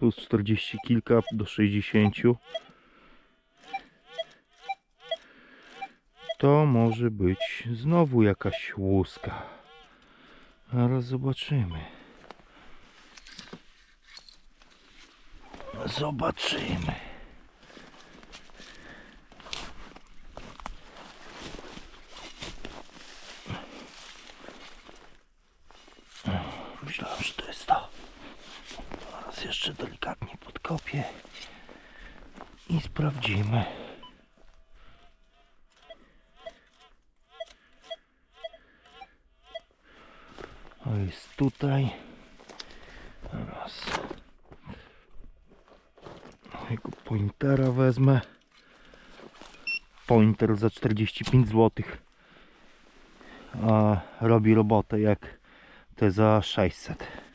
plus 40 kilka do 60 to może być znowu jakaś łuska. Zaraz zobaczymy. Zobaczymy. Myślałem, że to jest to Jeszcze delikatnie podkopię i sprawdzimy. O jest tutaj. Teraz jego pointera wezmę. Pointer za 45 zł. A robi robotę jak te za 600.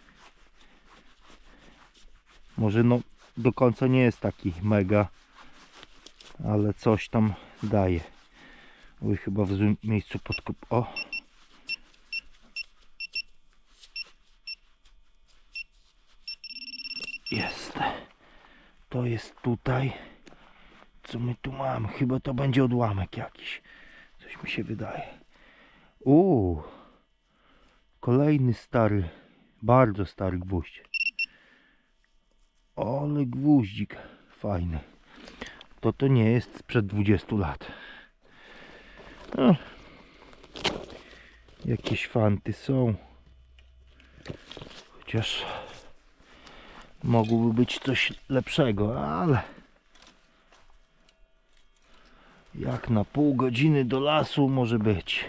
Może no do końca nie jest taki mega, ale coś tam daje. Oj, chyba w złym miejscu podkup. O! Jest. To jest tutaj. Co my tu mamy? Chyba to będzie odłamek jakiś. Coś mi się wydaje. Uuu. Kolejny stary, bardzo stary gwóźdź. Ale gwóździk fajny. To to nie jest sprzed 20 lat. No. Jakieś fanty są. Chociaż mogłoby być coś lepszego, ale jak na pół godziny do lasu może być.